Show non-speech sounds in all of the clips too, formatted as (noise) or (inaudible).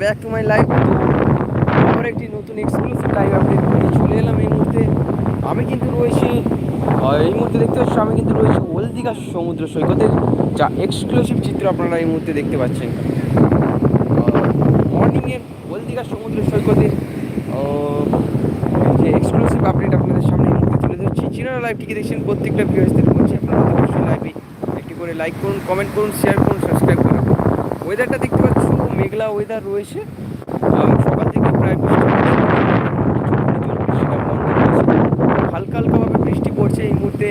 Back to my life আবার একটি নতুন এক্সক্লুসিভ লাইভ আপডেট নিয়ে চলে এলাম এই মুহূর্তে। আমি কিন্তু রয়েছি এই মুহূর্তে দেখতে পাচ্ছি, আমি কিন্তু রয়েছি ওল দীঘা সমুদ্র সৈকতের যা এক্সক্লুসিভ চিত্র আপনারা এই মুহূর্তে দেখতে পাচ্ছেন। মর্নিংয়ে ওল দীঘা সমুদ্র সৈকতের যে এক্সক্লুসিভ আপডেট আপনাদের সামনে এই মুহূর্তে তুলে ধরছি। চিনারা লাইভটিকে দেখছেন প্রত্যেকটা ভিউয়ার্সদের বলছি আপনারা অবশ্যই লাইভে একটি করে লাইক করুন কমেন্ট করুন শেয়ার করুন সাবস্ক্রাইব করুন। ওয়েদারটা দেখতে পাচ্ছ মেঘলা ওয়েদার রয়েছে। সকাল থেকে প্রায়। হালকা হালকাভাবে বৃষ্টি পড়ছে এই মুহূর্তে।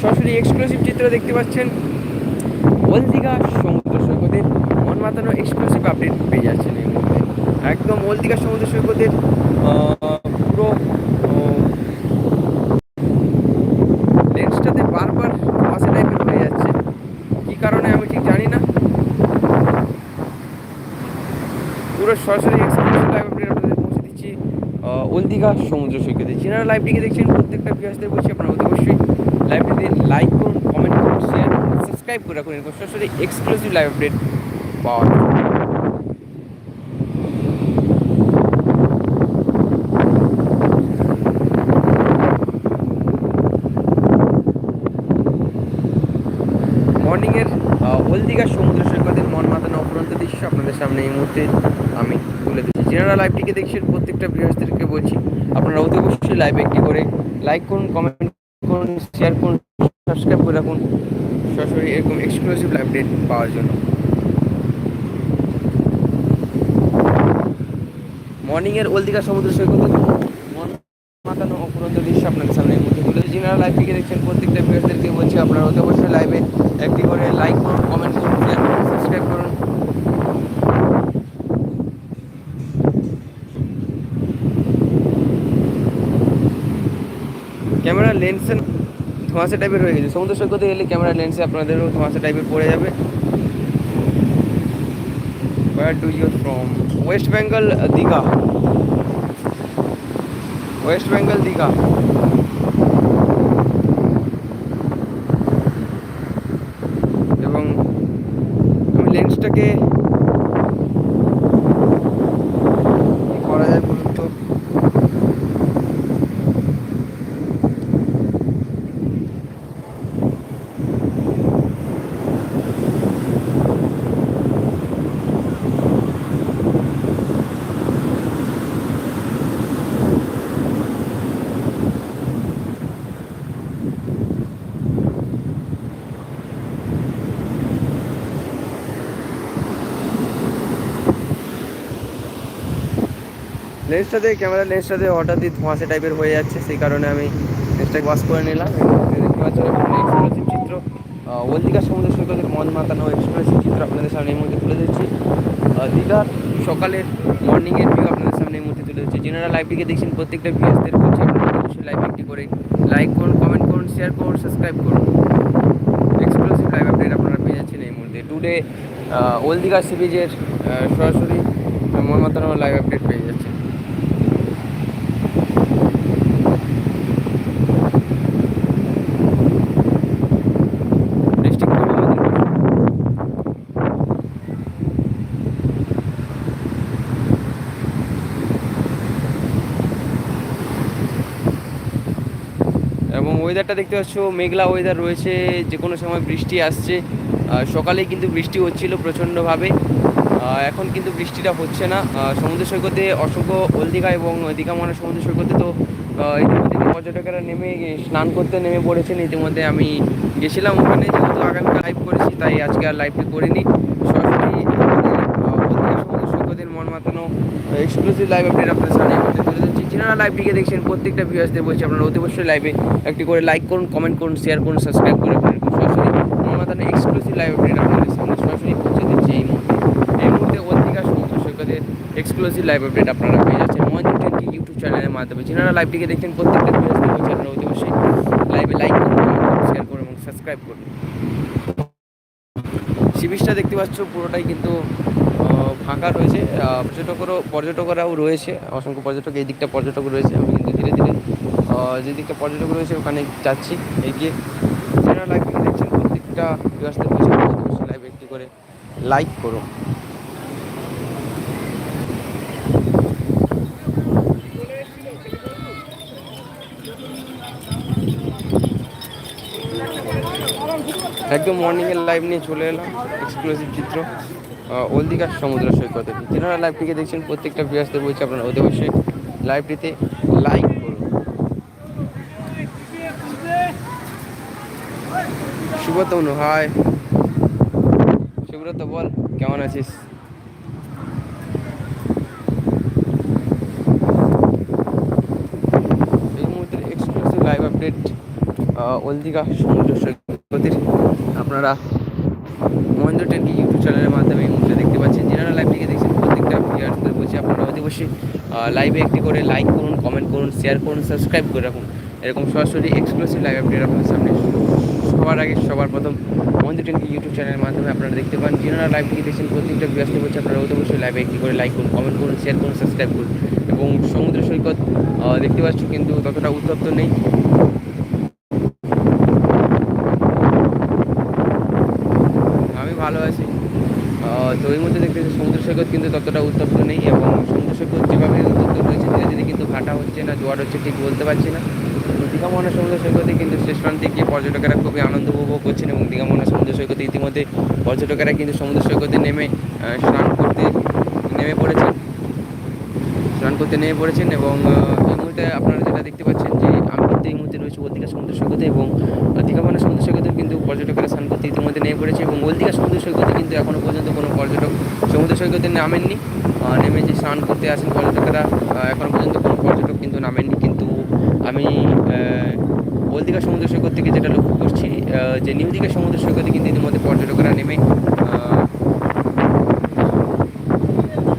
সরাসরি এক্সক্লুসিভ চিত্র দেখতে পাচ্ছেন ওল দীঘা সমুদ্র সৈকতের মন মাতানো এক্সক্লুসিভ আপডেট পেয়ে যাচ্ছেন এই মুহূর্তে। একদম ওল দীঘা সমুদ্র সৈকতের পুরো লেন্সটাতে বারবার ধোঁয়াশা টাইপের হয়ে যাচ্ছে। কী কারণে আমি ঠিক জানি না। পুরো সরাসরি এক্সক্লুসিভ লাইভ আপডেট আপনাদের পৌঁছে দিচ্ছি আহ, সমুদ্র সৈকতে। যারা লাইভটিকে দেখছেন প্রত্যেকটা ভিউয়ার্সদের বলছি আপনারা অবশ্যই লাইভটিতে লাইক করুন কমেন্ট করুন শেয়ার সাবস্ক্রাইব করে রাখুন এরকম সরাসরি এক্সক্লুসিভ লাইভ আপডেট পাওয়ার মর্নিংয়ের ওল দীঘা সমুদ্র সৈকতের মন মাতানো অপরন্ত দৃশ্য আপনাদের সামনে এই মুহূর্তে আমি তুলে দিচ্ছি যারা লাইভটিকে দেখছেন প্রত্যেকটা ভিউয়ার্সদেরকে বলছি, আপনারা অতি অবশ্যই লাইভে একটি করে লাইক করুন কমেন্ট করুন শেয়ার করুন সাবস্ক্রাইব করে রাখুন। সরাসরি এরকম এক্সক্লুসিভ লাইভ ডেট পাওয়ার জন্য। মর্নিংয়ের ওল দীঘা সমুদ্র সৈকতের মন মাতানো অপরন্ত দৃশ্য আপনাদের সামনে এই মুহূর্তে তুলে দিচ্ছি যারা লাইভ থেকে দেখছেন প্রত্যেকটা ভিউয়ার্সদেরকে বলছি আপনারা অতি অবশ্যই লাইভে একটি করে লাইক করুন কমেন্ট করুন শেয়ার করুন সাবস্ক্রাইব করুন। ক্যামেরা লেন্সে ধোঁয়াশা টাইপের হয়ে গেছে। সমুদ্র সৈকতে গেলে ক্যামেরা লেন্সে আপনাদেরও ধোঁয়াশা টাইপের পড়ে যাবে। Where do you from West Bengal Digha West Bengal Digha এবং আমি লেন্সটাকে কি করা যায় বলুন তো লেন্সটাতে ক্যামেরা লেন্সটাতে হঠাৎই ধোঁয়াশা টাইপের হয়ে যাচ্ছে সেই কারণে আমি লেন্সটাকে ওয়াশ করে নিলাম। দেখতে এক্সপ্রেসিভ চিত্র। আহ, ওল দীঘা সমুদ্র সৈকতের মন মাতানো এক্সপ্রেসিভ চিত্র আপনাদের সামনে এই মুহূর্তে তুলে দিচ্ছি দীঘার সকালের মর্নিংয়ের ভিউ আপনাদের সামনে এই মুহূর্তে তুলে দিচ্ছি যারা লাইভটিকে দেখছেন প্রত্যেকটা বলছি আপনারা অবশ্যই লাইভ একটি করে লাইক করুন কমেন্ট করুন শেয়ার করুন সাবস্ক্রাইব করুন। এক্সক্লুসিভ লাইভ আপডেট আপনারা পেয়ে যাচ্ছেন এই মুহূর্তে। টুডে ওল দীঘা সি বিচের সরাসরি মন মাতানো লাইভ আপডেট পেয়ে যাচ্ছেন। ওয়েদারটা দেখতে পাচ্ছ মেঘলা ওয়েদার রয়েছে যে কোনো সময় বৃষ্টি আসছে। আহ, সকালেই কিন্তু বৃষ্টি হচ্ছিল প্রচণ্ডভাবে। এখন কিন্তু বৃষ্টিটা হচ্ছে না। সমুদ্র সৈকতে অসংখ্য হলদিঘা এবং দীঘা মনে সমুদ্র সৈকতে তো ইতিমধ্যে পর্যটকেরা নেমে স্নান করতে নেমে পড়েছেন। ইতিমধ্যে আমি গেছিলাম ওখানে যেহেতু আগামীকাল লাইভ করেছি তাই আজকে আর লাইভটি করিনি। সরাসরি সমুদ্র সৈকতের মন মাতানো এক্সক্লুসিভ লাইভ আপডেট আপনাদের সামনে তুলে ধরছি। যারা লাইভটিকে দেখছেন প্রত্যেকটা ভিউয়ার্সদের বলছি আপনারা অতি অবশ্যই লাইভে একটি করে লাইক করুন কমেন্ট করুন শেয়ার করুন সাবস্ক্রাইব করে এরকম সরাসরি মাতানো এক্সক্লুসিভ লাইভ আপডেট আপনাদের সামনে সরাসরি পৌঁছে দিচ্ছি এই মুহূর্তে। এই মুহূর্তে হলদিঘা সমুদ্র সৈকতের এক্সক্লুসিভ লাইভ আপডেট আপনারা পেয়ে যাচ্ছেন মহেন্দ্র টেনকি ইউটিউব চ্যানেলের মাধ্যমে। যারা লাইভটিকে দেখছেন প্রত্যেকটা ভিউয়ার্সদের বলছি আপনারা অতি অবশ্যই লাইভে লাইক করুন শেয়ার করুন এবং সাবস্ক্রাইব করুন। সি দেখতে পাচ্ছ, পুরোটাই কিন্তু ফাঁকা রয়েছে পর্যটকেরও, পর্যটকরাও রয়েছে, অসংখ্য পর্যটক এই দিকটা পর্যটক রয়েছে, আমি কিন্তু ধীরে ধীরে যে দিকটা পর্যটক রয়েছে ওখানে যাচ্ছি, এগিয়ে। যারা লাইভ দেখছেন প্রত্যেকটা ব্যবস্থা রয়েছে লাইভ একটি করে লাইক করো একদম মর্নিংয়ের লাইভ নিয়ে চলে এলাম এক্সক্লুসিভ চিত্র। আহ, সমুদ্র সৈকতে। যারা লাইভটিকে দেখছেন প্রত্যেকটা ভিউয়ার্সদের বলছি আপনারা অতি অবশ্যই লাইভটিতে লাইক করুন। সুব্রত হাই সুব্রত বল কেমন আছিস? এই এক্সক্লুসিভ লাইভ আপডেট সমুদ্র আপনারা মহেন্দ্র টেনকি ইউটিউব চ্যানেলের মাধ্যমে এই মুহূর্তে দেখতে পাচ্ছেন। যারা লাইভটিকে দেখছেন, প্রত্যেকটা ভিউয়ার্সদের বলছি, আপনারা অতি অবশ্যই লাইভে একটি করে লাইক করুন কমেন্ট করুন শেয়ার করুন সাবস্ক্রাইব করে রাখুন। এরকম সরাসরি এক্সক্লুসিভ লাইভ আপডেট আপনাদের সামনে সবার আগে, সবার প্রথম মহেন্দ্র টেনকি ইউটিউব চ্যানেলের মাধ্যমে আপনারা দেখতে পান। যারা লাইভটিকে দেখছেন, প্রত্যেকটা ভিউয়ার্সদের বলছি, আপনারা অতি অবশ্যই লাইভে একটি করে লাইক করুন কমেন্ট করুন শেয়ার করুন সাবস্ক্রাইব করুন। এবং সমুদ্র সৈকত দেখতে পাচ্ছ কিন্তু ততটা উত্তপ্ত নেই আমি ভালো আছি। তো এই মধ্যে দেখতে পাচ্ছি সমুদ্র সৈকত কিন্তু ততটা উত্তপ্ত নেই এবং সমুদ্র সৈকত যেভাবে উত্তপ্ত রয়েছে ধীরে ধীরে কিন্তু ভাটা হচ্ছে না, জোয়ার হচ্ছে, ঠিক বলতে পারছি না। দীঘা মহানা সমুদ্র সৈকতে কিন্তু শেষ প্রান্তে গিয়ে পর্যটকেরা খুবই আনন্দ উপভোগ করছেন এবং দীঘা মহানা সমুদ্র সৈকতে ইতিমধ্যে পর্যটকেরা কিন্তু সমুদ্র সৈকতে নেমে স্নান করতে নেমে পড়েছেন। স্নান করতে নেমে পড়েছেন এবং এই মুহূর্তে আপনারা যেটা দেখতে পাচ্ছেন যে কিন্তু এই মুহূর্তে রয়েছে ওলদিঘা সমুদ্র সৈকতে এবং দীঘা মানে সমুদ্র সৈকতে কিন্তু পর্যটকেরা স্নান করতে ইতিমধ্যে নেমে পড়েছে এবং ওলদিঘা সমুদ্র সৈকতে কিন্তু এখনও পর্যন্ত কোনো পর্যটক সমুদ্র সৈকতে নামেননি। নেমে যে স্নান করতে আসেন পর্যটকেরা এখনও পর্যন্ত কোনো পর্যটক কিন্তু নামেননি। কিন্তু আমি আহ, ওল দীঘা সমুদ্র সৈকত থেকে যেটা লক্ষ্য করছি যে নিউ দীঘা সমুদ্র সৈকতে কিন্তু ইতিমধ্যে পর্যটকেরা নেমে আহ,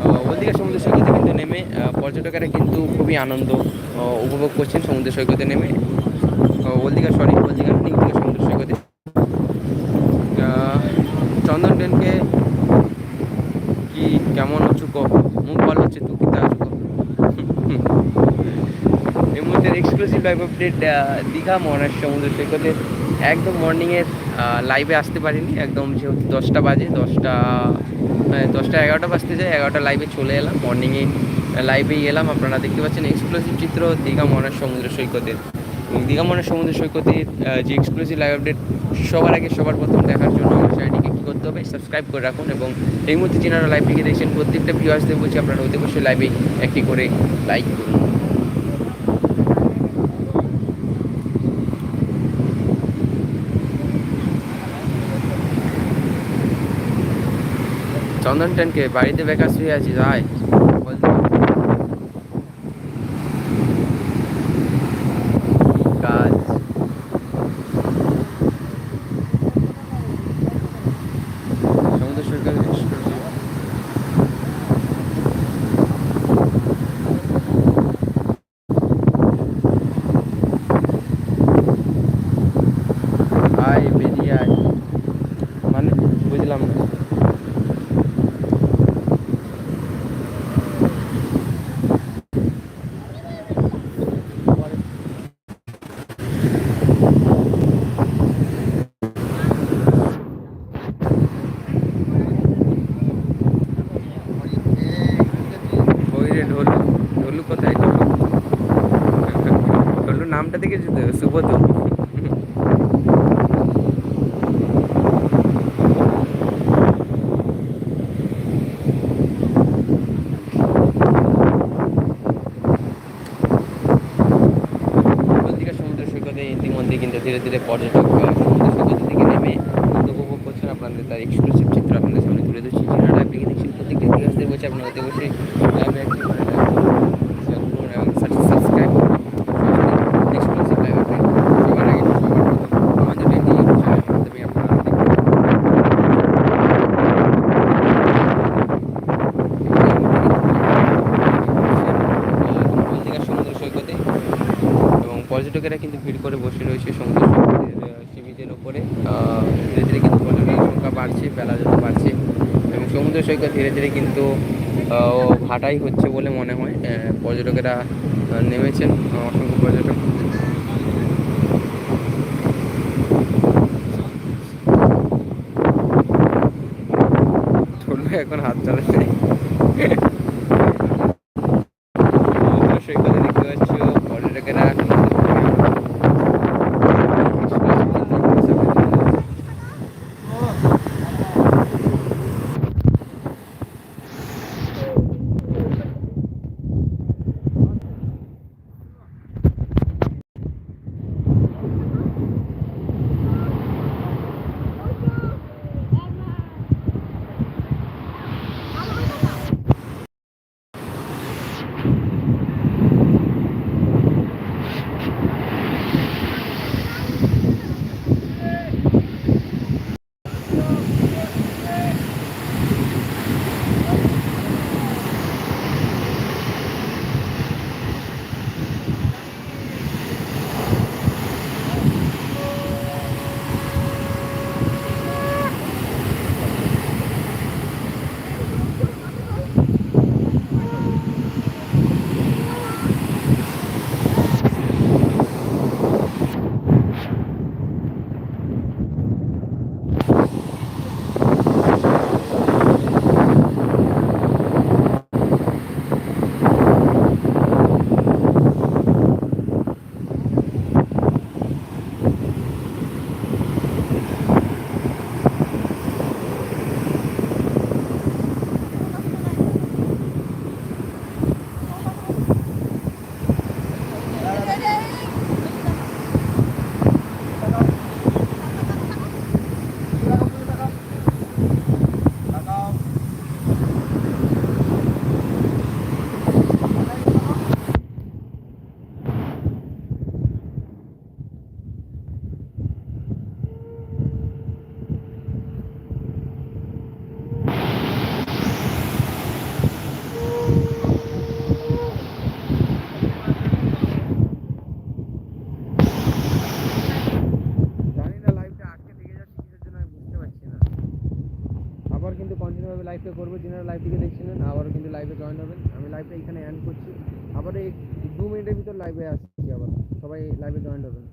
আহ, ওল দীঘা সমুদ্র সৈকতে কিন্তু নেমে পর্যটকেরা কিন্তু খুবই আনন্দ উপভোগ করছেন সমুদ্র সৈকতে নেমে। আহ, ওল দীঘা সরি ওল দীঘা নিউ সমুদ্র সৈকতে। চন্দন ট্রেনকে কি কেমন কো মুখ ভালো হচ্ছে তুই কিতা (laughs) এই মুহূর্তে এক্সক্লুসিভ লাইভ আপডেট দীঘা মহারাজ সমুদ্র সৈকতে। একদম মর্নিংয়ের লাইভে আসতে পারিনি একদম যেহেতু দশটা বাজে দশটা হ্যাঁ, দশটা এগারোটা বাজতে যায় এগারোটা লাইভে চলে এলাম মর্নিংয়ে লাইভেই এলাম, আপনারা দেখতে পাচ্ছেন এক্সক্লুসিভ চিত্র দীঘা মহারাজ সমুদ্র সৈকতের। এবং দীঘা মহারাজ সমুদ্র সৈকতের যে এক্সক্লুসিভ লাইভ আপডেট সবার আগে সবার প্রথম দেখার জন্য আমার চ্যানেলটিকে কী করতে হবে সাবস্ক্রাইব করে রাখুন এবং এই মুহূর্তে যেনারা লাইভটিকে দেখছেন, প্রত্যেকটা ভিউয়ার্সদের বলছি, আপনারা অতি অবশ্যই লাইভে একটি করে লাইক করুন। চন্দন টেনকে বাড়িতে বেকার শুয়ে আছি, ভাই। сьогодні সমুদ্র ধীরে ধীরে কিন্তু ভাটাই হচ্ছে বলে মনে হয়। পর্যটকেরা নেমেছেন, অসংখ্য পর্যটক। এখন হাত চালাচ্ছে করব যেনারা লাইভটিকে দেখছিলেন আবারও কিন্তু লাইভে জয়েন হবেন। আমি লাইভটা এখানে অ্যান্ড করছি। আবার এই দু মিনিটের ভিতর লাইভে আসছি আবার। সবাই লাইভে জয়েন হবেন।